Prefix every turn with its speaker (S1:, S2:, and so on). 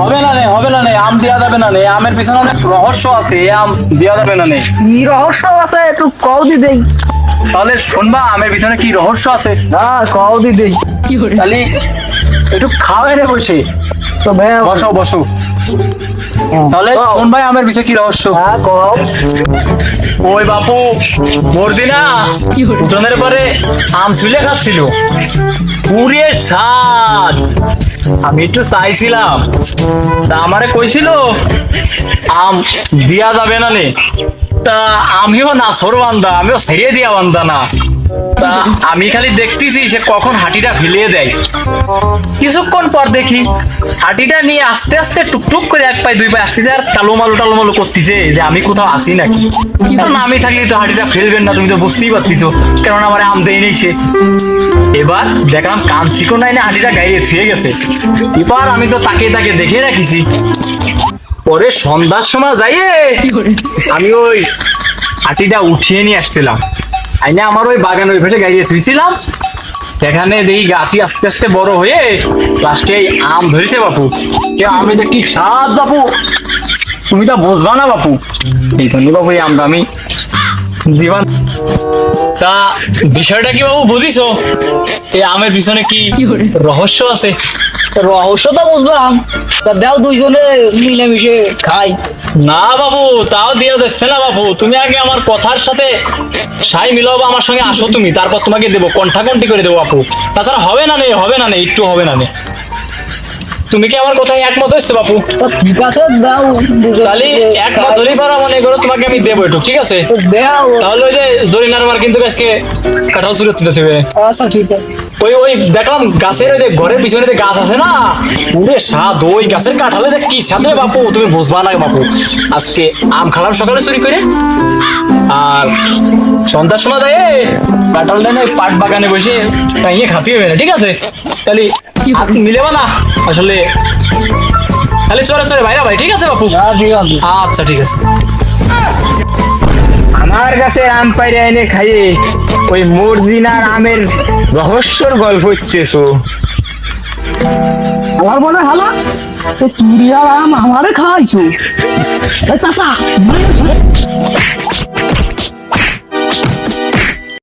S1: হবে না নে হবে না নে আম যাবে না নে আমের পিছনে অনেক রহস্য আছে এই আম দেওয়া যাবে না নে
S2: কি রহস্য আছে একটু কও দি দেই।
S1: তাহলে শুনবা আমের পিছনে কি রহস্য আছে?
S2: হ্যাঁ কও দি দেই।
S1: তাহলে একটু খাওয়াই রে বসে।
S2: তো বে
S1: বসো বসো। তাহলে শুনবাই আমের পিছনে কি রহস্য।
S2: হ্যাঁ কও।
S1: ওই বাপু বর্দিনা উঠোনের পরে আম চুলে খাচ্ছিল। পুরে স্বাদ আমি একটু চাইছিলাম। তা আমারে কইছিল আম দিয়া যাবে না নে। তা আমিও না সর বান্দা আমিও ছেড়ে দিয়া বান্দা না। তা আমি খালি দেখতেছি সে কখন হাঁটিটা ফেলিয়ে দেয়। কিছুক্ষণ পর দেখি, হাঁটিটা নিয়ে আস্তে আস্তে টুকটুক করে এক পায়ে, দুই পায়ে আসতেছে আর টালোমালো টালোমালো করতেছে যে আমি কোথাও আসি নাকি। কারণ আমি থাকলে তো হাঁটিটা ফেলবেন না, তুমি তো বুঝতেই পারতিস কারণ আমার আম দেয় নেই সে। এবার দেখলাম কান শিকো নাই না হাঁটিটা গাইয়ে ছুঁয়ে গেছে। এবার আমি তো তাকে তাকে দেখে রাখিছি। পরে সন্ধ্যার সময় যাইয়ে আমি ওই হাতিটা উঠিয়ে নিয়ে আসছিলাম। আইনে আমার ওই বাগান ওই ভেটে গাড়িয়ে থুইছিলাম সেখানে দেখি গাছটি আস্তে আস্তে বড় হয়ে লাস্টে এই আম ধরেছে বাপু। কে আমি যে কি স্বাদ বাপু। তুমি তো বুঝবা না বাপু। এই জন্য বাপু এই আমটা আমি দিবান। তা বিষয়টা কি বাবু বুঝিছো? এই আমের পিছনে কি রহস্য আছে?
S2: রহস্য তো বুঝলাম। তা দাও দুইজনে মিলেমিশে খাই।
S1: না বাবু তাও দিয়ে যাচ্ছে না বাবু। তুমি আগে আমার কথার সাথে সাই মিলাবো আমার সঙ্গে আসো তুমি। তারপর তোমাকে দেবো কণ্ঠাকণ্ঠি করে দেবো বাপু তাছাড়া হবে না নে হবে না নে একটু হবে না নেই তুমি কি আমার কথায় একমত হচ্ছে বাপু?
S2: তো ঠিক আছে দাও
S1: তাহলে একমত হলেই পারা মনে করো তোমাকে আমি দেবো একটু ঠিক আছে?
S2: দাও।
S1: তাহলে ওই যে দরিনার মার কিন্তু আজকে কাঁঠাল চুরি দিতে হবে
S2: আচ্ছা ঠিক আছে।
S1: ওই ওই দেখলাম গাছের ওই যে ঘরের পিছনে যে গাছ আছে না পুরে স্বাদ ওই গাছের কাঁঠালে যে কি সাথে বাপু তুমি বুঝবা না বাপু। আজকে আম খালাম সকালে চুরি করে। আর সন্ধ্যার সময় দেয় না পাট বাগানে বসে টাইয়ে খাতে হবে না ঠিক আছে? তাহলে মিলেবা না? আসলে তাহলে চলে চলে ভাইরা ভাই ঠিক আছে বাপু?
S2: হ্যাঁ ঠিক আছে।
S1: আচ্ছা ঠিক আছে।
S3: আমার কাছে আম পাইরে এনে খাইয়ে ওই মর্জিনার আমের রহস্যর গল্প হইতেছো।
S2: আমার মনে হালা আম আমারে খাইছো চাচা